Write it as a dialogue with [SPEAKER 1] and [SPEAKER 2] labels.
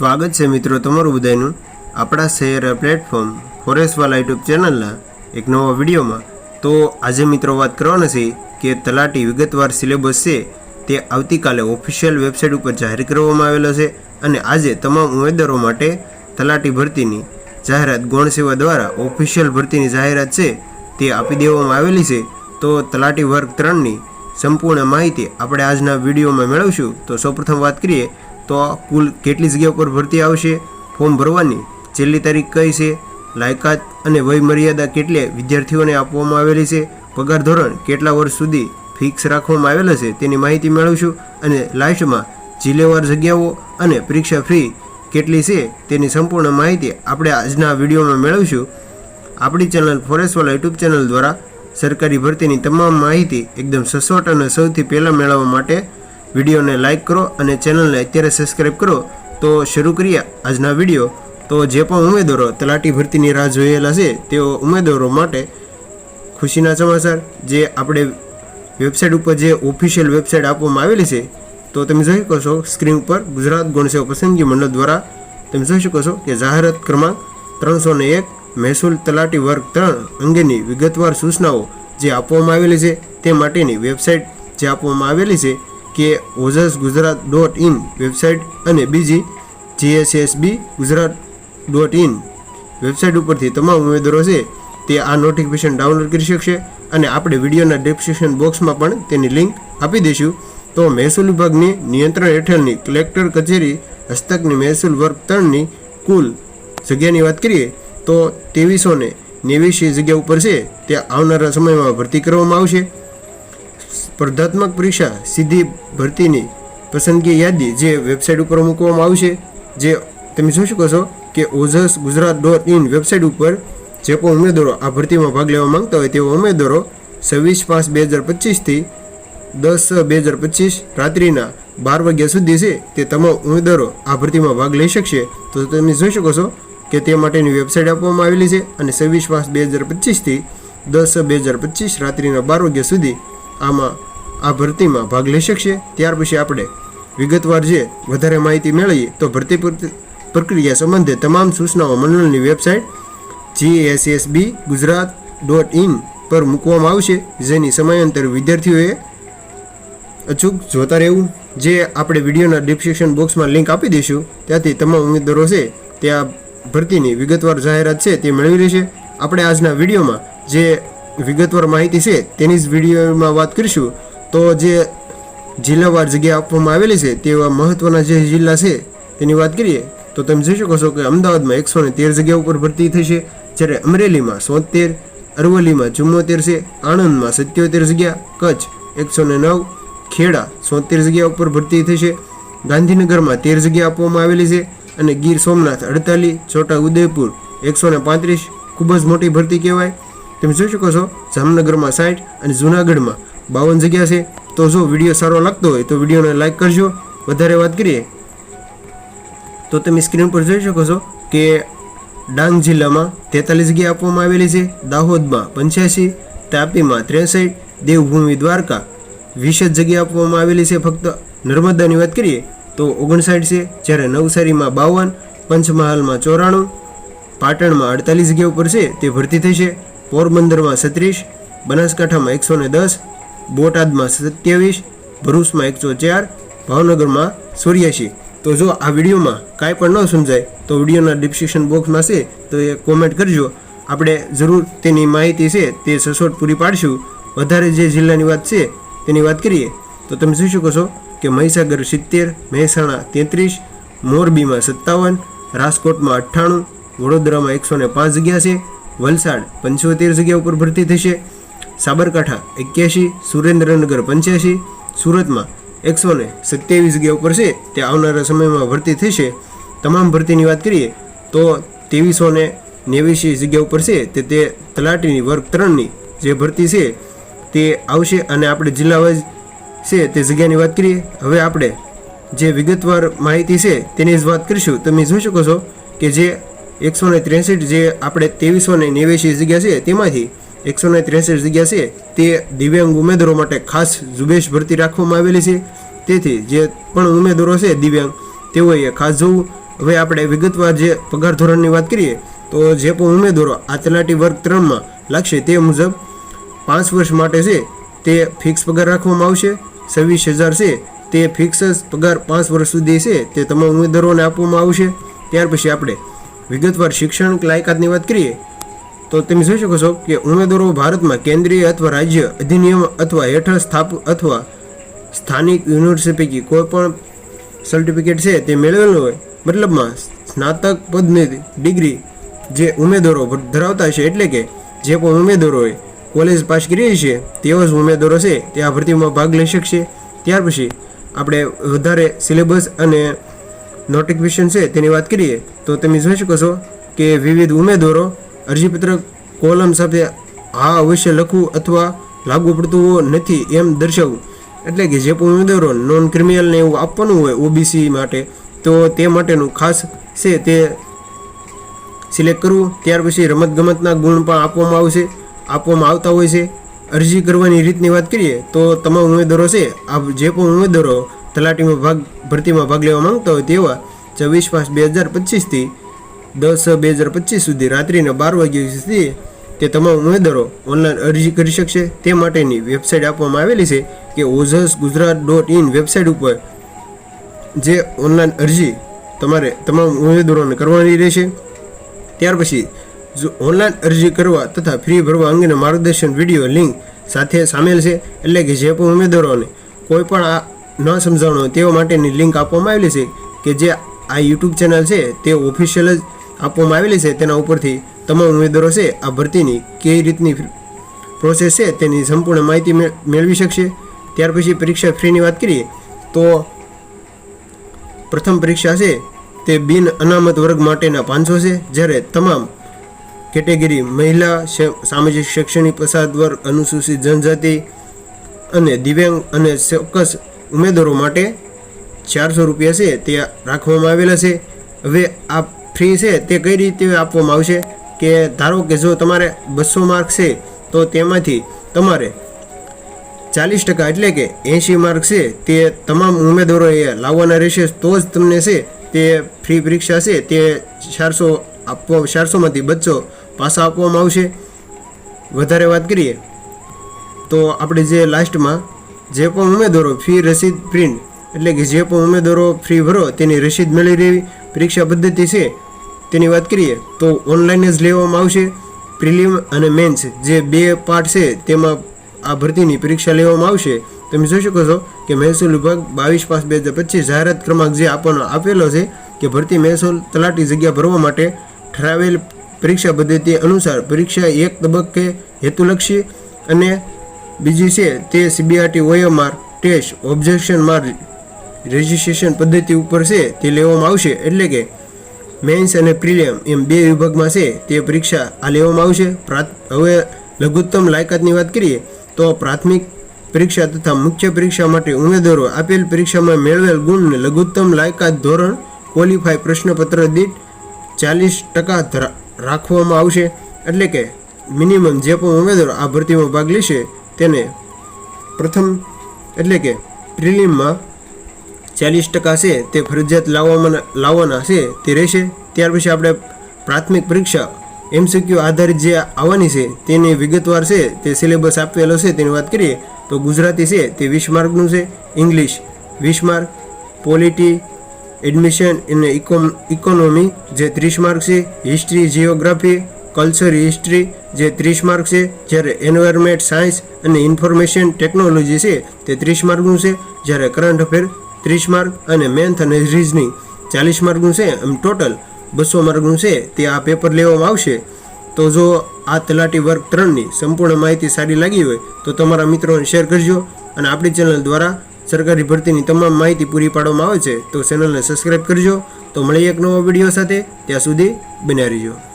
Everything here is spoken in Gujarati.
[SPEAKER 1] સ્વાગત છે મિત્રો તમારું બધાનું આપણા શહેર પ્લેટફોર્મ ફોરેસ્ટવાલા યુટ્યુબ ચેનલના એક નવા વિડીયોમાં. તો આજે મિત્રો વાત કરવાના છે કે તલાટી વિગતવાર સિલેબસ છે તે આવતીકાલે ઓફિશિયલ વેબસાઇટ ઉપર જાહેર કરવામાં આવેલો છે અને આજે તમામ ઉમેદવારો માટે તલાટી ભરતીની જાહેરાત ગૌણ સેવા દ્વારા ઓફિશિયલ ભરતીની જાહેરાત છે તે આપી દેવામાં આવેલી છે. તો તલાટી વર્ગ ત્રણની સંપૂર્ણ માહિતી આપણે આજના વિડીયોમાં મેળવશું. તો સૌપ્રથમ વાત કરીએ તો કુલ કેટલી જગ્યા પર ભરતી આવશે? ફોર્મ ભરવાની છેલ્લી તારીખ કઈ છે? લાયકાત અને વય મર્યાદા કેટલે વિદ્યાર્થીઓને આપવામાં આવેલી છે? પગાર ધોરણ કેટલા વર્ષ સુધી ફિક્સ રાખવામાં આવેલા છે તેની માહિતી મેળવશું અને લાસ્ટમાં જિલ્લેવાર જગ્યાઓ અને પરીક્ષા ફી કેટલી છે તેની સંપૂર્ણ માહિતી આપણે આજના વિડીયોમાં મેળવશું. આપણી ચેનલ ફોરેસ્ટવાલા યુટ્યુબ ચેનલ દ્વારા સરકારી ભરતીની તમામ માહિતી એકદમ સચોટ અને સૌથી પહેલાં મેળવવા માટે વિડીયોને લાઇક કરો અને ચેનલને અત્યારે સબસ્ક્રાઈબ કરો. તો શરૂ કરીએ આજના વીડિયો. તો જે પણ ઉમેદવારો તલાટી ભરતીની રાહ જોયેલા છે, તેઓ ઉમેદવારો માટે ખુશીના સમાચાર. જે આપણે વેબસાઇટ ઉપર જે ઓફિશિયલ વેબસાઇટ આપવામાં આવેલી છે, તો તમે જોઈ શકો છો સ્ક્રીન ઉપર ગુજરાત ગુણસેવ પસંદગી મંડળ દ્વારા તમે જોઈ શકો છો કે જાહેરાત ક્રમાંક ત્રણસો ને એક મહેસૂલ તલાટી વર્ગ ત્રણ અંગેની વિગતવાર સૂચનાઓ જે આપવામાં આવેલી છે, તે માટેની વેબસાઇટ જે આપવામાં આવેલી છે કે OJAS Gujarat dot in website અને બીજી GSSB Gujarat dot in website ઉપરથી તમામ ઉમેદવારો છે તે આ નોટિફિકેશન ડાઉનલોડ કરી શકશે અને આપણે વિડીયોના ડિસ્ક્રિપ્શન બોક્સમાં પણ તેની લિંક આપી દઈશું. તો મહેસૂલ વિભાગની નિયંત્રણ હેઠળની કલેક્ટર કચેરી, હસ્તકની મહેસૂલ વર્ગ ત્રણની કુલ જગ્યાની વાત કરીએ, તો ત્રેવીસો ને નેવ્યાસી જગ્યા ઉપર છે. તે આવનારા સમયમાં ભરતી કરવામાં આવશે. સ્પર્ધાત્મક પરીક્ષા સીધી ભરતીની પસંદગી યાદી જે વેબસાઇટ ઉપર મૂકવામાં આવશે, જે તમે જોઈ શકો છો કે OJAS Gujarat dot in website ઉપર જે પણ ઉમેદવારો આ ભરતીમાં ભાગ લેવા માંગતા હોય તેવા ઉમેદવારો છવ્વીસ પાંચ બે હજાર પચીસથી દસ બે હજાર પચીસ રાત્રિના બાર વાગ્યા સુધી છે તે તમામ ઉમેદવારો આ ભરતીમાં ભાગ લઈ શકશે. તો તમે જોઈ શકો છો કે તે માટેની વેબસાઇટ આપવામાં આવેલી છે અને છવ્વીસ પાંચ બે હજાર પચીસથી દસ બે હજાર પચીસ રાત્રિના બાર વાગ્યા સુધી આમાં આ ભરતીમાં ભાગ લઈ શકશે? ત્યાર પછી આપણે વિગતવાર જે વધારે માહિતી મેળવીએ, તો ભરતી પ્રક્રિયા સંબંધે તમામ સૂચનાઓ મંડળની website GSSB Gujarat dot in પર મૂકવામાં આવશે, જેની સમયાંતર વિદ્યાર્થીઓએ અચૂક જોતા રહેવું. જે આપણે વિડીયોના ડિસ્ક્રિપ્શન બોક્સમાં લિંક આપી દઈશું. ત્યાંથી તમામ ઉમેદવારો છે તે આ ભરતીની વિગતવાર જાહેરાત છે, તે મેળવી લેશે. આપણે આજના વિડીયોમાં જે વિગતવાર માહિતી છે, તેની જ વિડીયોમાં વાત કરીશું. તો જે જિલ્લાવાર જગ્યા આપવામાં આવેલી છે, તેવા મહત્ત્વના જે જિલ્લા છે, તેની વાત કરીએ, તો તમે જોઈ શકો છો કે અમદાવાદમાં એકસો ને તેર જગ્યા ઉપર ભરતી થશે જ્યારે અમરેલીમાં સોતેર, અરવલ્લીમાં ચુમ્મોતેર છે, આણંદમાં સત્યોતેર જગ્યા, કચ્છ એકસો ને નવ, ખેડા સોતેર જગ્યા ઉપર ભરતી થશે ગાંધીનગરમાં તેર જગ્યા આપવામાં આવેલી છે અને ગીર સોમનાથ અડતાલીસ, છોટા ઉદયપુર એકસો ને પાંત્રીસ, ખૂબ જ મોટી ભરતી કહેવાય. તમે જોઈ શકો છો જામનગરમાં સાઠ અને જૂનાગઢમાં બાવન જગ્યા છે. તો જો વીડિયો સારો લાગતો હોય તો વિડીયોને લાઇક કરજો. વધારે વાત કરીએ, તો તમે સ્ક્રીન પર જોઈ શકો છો કે ડાંગ જિલ્લામાં તેતાલીસ જગ્યા આપવામાં આવેલી છે. દાહોદમાં પંચ્યાસી, તાપીમાં ત્રેસઠ, દેવભૂમિ દ્વારકા વીસ જ જગ્યા આપવામાં આવેલી છે. ફક્ત નર્મદાની વાત કરીએ તો ઓગણસાઠ છે, જ્યારે નવસારીમાં બાવન, પંચમહાલમાં ચોરાણું, પાટણમાં અડતાલીસ જગ્યા ઉપર છે. તે ભરતી થશે. પોરબંદરમાં છત્રીસ, બનાસકાંઠામાં એકસો ને દસ, બોટાદમાં સત્યાવીસ, ભરૂચમાં એકસો ચાર, ભાવનગરમાં ચોર્યાસી. તો જો આ વિડીયોમાં કાંઈ પણ ન સમજાય, તો વિડીયોના ડિસ્ક્રિપ્શન બોક્સમાં છે, તો એ કોમેન્ટ કરજો. આપણે જરૂર તેની માહિતી છે, તે સચોટ પૂરી પાડશું. વધારે જે જિલ્લાની વાત છે, તેની વાત કરીએ. તો તમે જોઈ શકો છો કે મહીસાગર સિત્તેર, મહેસાણા તેત્રીસ, મોરબીમાં સત્તાવન, રાજકોટમાં અઠ્ઠાણું, વડોદરામાં એકસો ને પાંચ જગ્યા છે વલસાડ પંચોતેર જગ્યા ઉપર ભરતી થશે. સાબરકાંઠા એક્યાસી સુરેન્દ્રનગર પંચ્યાસી સુરતમાં એકસો ને સત્યાવીસ જગ્યા ઉપર છે. તે આવનારા સમયમાં ભરતી થશે. તમામ ભરતીની વાત કરીએ તો ત્રેવીસો ને નેવ્યાસી જગ્યા ઉપર છે. તે તે તલાટીની વર્ગ ત્રણની જે ભરતી છે તે આવશે અને આપણે જિલ્લા વાઇઝ છે તે જગ્યાની વાત કરીએ. હવે આપણે જે વિગતવાર માહિતી છે તેની જ વાત કરીશું. તમે જોઈ શકો છો કે જે એકસો ને ત્રેસઠ જે આપણે ત્રેવીસો ને નેવ્યાસી જગ્યા છે તેમાંથી એકસો ને ત્રેસઠ જગ્યા છે તે દિવ્યાંગ ઉમેદવારો માટે ખાસ ઝુંબેશ ભરતી રાખવામાં આવેલી છે. તેથી જે પણ ઉમેદવારો છે દિવ્યાંગ, તેઓએ ખાસ જોવું. હવે આપણે વિગતવાર જે પગાર ધોરણની વાત કરીએ, તો જે પણ ઉમેદવારો આ તલાટી વર્ગ ત્રણમાં લાગશે તે મુજબ પાંચ વર્ષ માટે છે તે ફિક્સ પગાર રાખવામાં આવશે. છવ્વીસ હજાર છે તે ફિક્સ પગાર પાંચ વર્ષ સુધી છે તે તમામ ઉમેદવારોને આપવામાં આવશે. ત્યાર પછી આપણે વિગતવાર શિક્ષણ લાયકાતની વાત કરીએ, તો તમે જોઈ શકો છો કે ઉમેદવારો ભારતમાં કેન્દ્રીય અથવા રાજ્ય અધિનિયમ અથવા હેઠળ સ્થાપ, અથવા સ્થાનિક યુનિવર્સિટી પૈકી કોઈ પણ સર્ટિફિકેટ છે તે મેળવેલું હોય, મતલબમાં સ્નાતક પદની ડિગ્રી જે ઉમેદવારો ધરાવતા છે એટલે કે જે પણ ઉમેદવારોએ કોલેજ પાસ કરી છે તેવા જ ઉમેદવારો છે, તે આ ભરતીમાં ભાગ લઈ શકશે. ત્યાર પછી આપણે વધારે સિલેબસ અને નોટિફિકેશન છે તેની વાત કરીએ, તો તમે જોઈ શકો છો કે વિવિધ ઉમેદવારો અરજીપત્રક કોલમ સાથે હા અવશ્ય લખવું અથવા લાગુ પડતું નથી એમ દર્શાવવું. એટલે કે જે પણ ઉમેદવારો નોન ક્રિમિનલને એવું આપવાનું હોય ઓબીસી માટે, તો તે માટેનું ખાસ છે તે સિલેક્ટ કરવું. ત્યાર પછી રમતગમતના ગુણ પણ આપવામાં આવશે, આપવામાં આવતા હોય છે. અરજી કરવાની રીતની વાત કરીએ, તો તમામ ઉમેદવારો છે આ જે પણ ઉમેદવારો તલાટીમાં ભાગ, ભરતીમાં ભાગ લેવા માંગતા હોય તેવા છવ્વીસ પાંચ બે હજાર પચીસથી દસ બે હજાર પચીસ સુધી રાત્રિના બાર વાગ્યા સુધી તે તમામ ઉમેદવારો ઓનલાઈન અરજી કરી શકશે. તે માટેની વેબસાઇટ આપવામાં આવેલી છે કે OJAS Gujarat dot in website ઉપર જે ઓનલાઈન અરજી તમારે તમામ ઉમેદવારોને કરવાની રહેશે. ત્યાર પછી જો ઓનલાઈન અરજી કરવા તથા ફી ભરવા અંગેના માર્ગદર્શન વીડિયો લિંક સાથે સામેલ છે. એટલે કે જે પણ ઉમેદવારોને કોઈ પણ આ ન સમજાવણું તેઓ માટેની લિંક આપવામાં આવેલી છે કે જે આ યુટ્યુબ ચેનલ છે, તે ઓફિશિયલ જ આપવામાં આવેલી છે. તેના ઉપરથી તમામ ઉમેદવારો છે, આ ભરતીની કઈ રીતની પ્રોસેસ છે, તેની સંપૂર્ણ માહિતી મેળ- મેળવી શકશે. ત્યાર પછી પરીક્ષા ફ્રીની વાત કરીએ, તો પ્રથમ પરીક્ષા છે, તે બિન અનામત વર્ગ માટેના પાંચસો છે. જ્યારે તમામ કેટેગરી મહિલા સામાજિક શૈક્ષણિક પસાર વર્ગ, અનુસૂચિત જનજાતિ અને દિવ્યાંગ અને ચોક્કસ ઉમેદવારો માટે ચારસો રૂપિયા છે તે રાખવામાં આવેલા છે. હવે આ ફ્રી છે તે કઈ રીતે આપવામાં આવશે કે ધારો કે જો તમારે બસો માર્ક છે, તો તેમાંથી તમારે ચાલીસ ટકા એટલે કે એંશી માર્ક છે તે તમામ ઉમેદવારોએ લાવવાના રહેશે. તો જ તમને છે તે ફ્રી પરીક્ષા છે તે ચારસો આપવા, ચારસોમાંથી બચ્ચો પાસા આપવામાં આવશે. વધારે વાત કરીએ તો આપણે જે લાસ્ટમાં જે પણ ઉમેદવારો ફી રસીદ પ્રિન્ટ એટલે કે જે પણ ઉમેદવારો ફી ભરો તેની રસીદ મળી રહેવી પરીક્ષા પદ્ધતિ છે, તેની વાત કરીએ તો ઓનલાઈન જ લેવામાં આવશે. પ્રિલિમ અને મેન્સ જે બે પાર્ટ છે તેમાં આ ભરતીની પરીક્ષા લેવામાં આવશે. તમે જોઈ શકો છો કે મહેસૂલ વિભાગ બાવીસ પાંચ બે હજાર પચીસ જાહેરાત ક્રમાંક જે આપવાનો આપેલો છે કે ભરતી મહેસૂલ તલાટી જગ્યા ભરવા માટે ઠરાવેલ પરીક્ષા પદ્ધતિ અનુસાર પરીક્ષા એક તબક્કે હેતુલક્ષી અને બીજી છે, તે CBRT OMR test objection mark registration પદ્ધતિ ઉપર છે, તે લેવામાં આવશે એટલે કે મેન્સ અને પ્રિલિયમ એમ બે વિભાગમાં છે, તે પરીક્ષા આ લેવામાં આવશે. હવે લઘુત્તમ લાયકાતની વાત કરીએ, તો પ્રાથમિક પરીક્ષા તથા મુખ્ય પરીક્ષા માટે ઉમેદવારો આપેલ પરીક્ષામાં મેળવેલ ગુણને લઘુત્તમ લાયકાત ધોરણ ક્વોલિફાય પ્રશ્નપત્ર દીઠ ચાલીસ ટકા રાખવામાં આવશે. એટલે કે મિનિમમ જે પણ ઉમેદવારો આ ભરતીમાં ભાગ લેશે તેને પ્રથમ એટલે કે પ્રિલિમમાં ચાલીસ ટકા છે તે ફરજિયાત લાવવામાં લાવવાના છે તે રહેશે. ત્યાર પછી આપણે પ્રાથમિક પરીક્ષા એમસીક્યુ આધારિત જે આવવાની છે તેની વિગતવાર છે તે સિલેબસ આપેલો છે તેની વાત કરીએ તો ગુજરાતી છે તે વીસ માર્કનું છે, ઇંગ્લિશ વીસ માર્ક, પોલિટી, એડમિશન અને ઇકોનોમી જે ત્રીસ માર્ક છે, હિસ્ટ્રી જિયોગ્રાફી કલ્ચર હિસ્ટ્રી જે ત્રીસ માર્ક છે, જ્યારે એન્વાયરમેન્ટ સાયન્સ અને ઇન્ફોર્મેશન ટેકનોલોજી છે, તે ત્રીસ માર્કનું છે, જ્યારે કરંટ અફેર ત્રીસ માર્ક અને મેન્થ અને રિઝનિંગ ચાલીસ માર્કનું છે. એમ ટોટલ બસો માર્કનું છે, તે આ પેપર લેવામાં આવશે. તો જો આ તલાટી વર્ગ ત્રણની સંપૂર્ણ માહિતી સારી લાગી હોય, તો તમારા મિત્રોને શેર કરજો અને આપણી ચેનલ દ્વારા સરકારી ભરતીની તમામ માહિતી પૂરી પાડવામાં આવે છે, તો ચેનલને સબસ્ક્રાઈબ કરજો. તો મળીએ એક નવો વીડિયો સાથે. ત્યાં સુધી બન્યા રહીજો.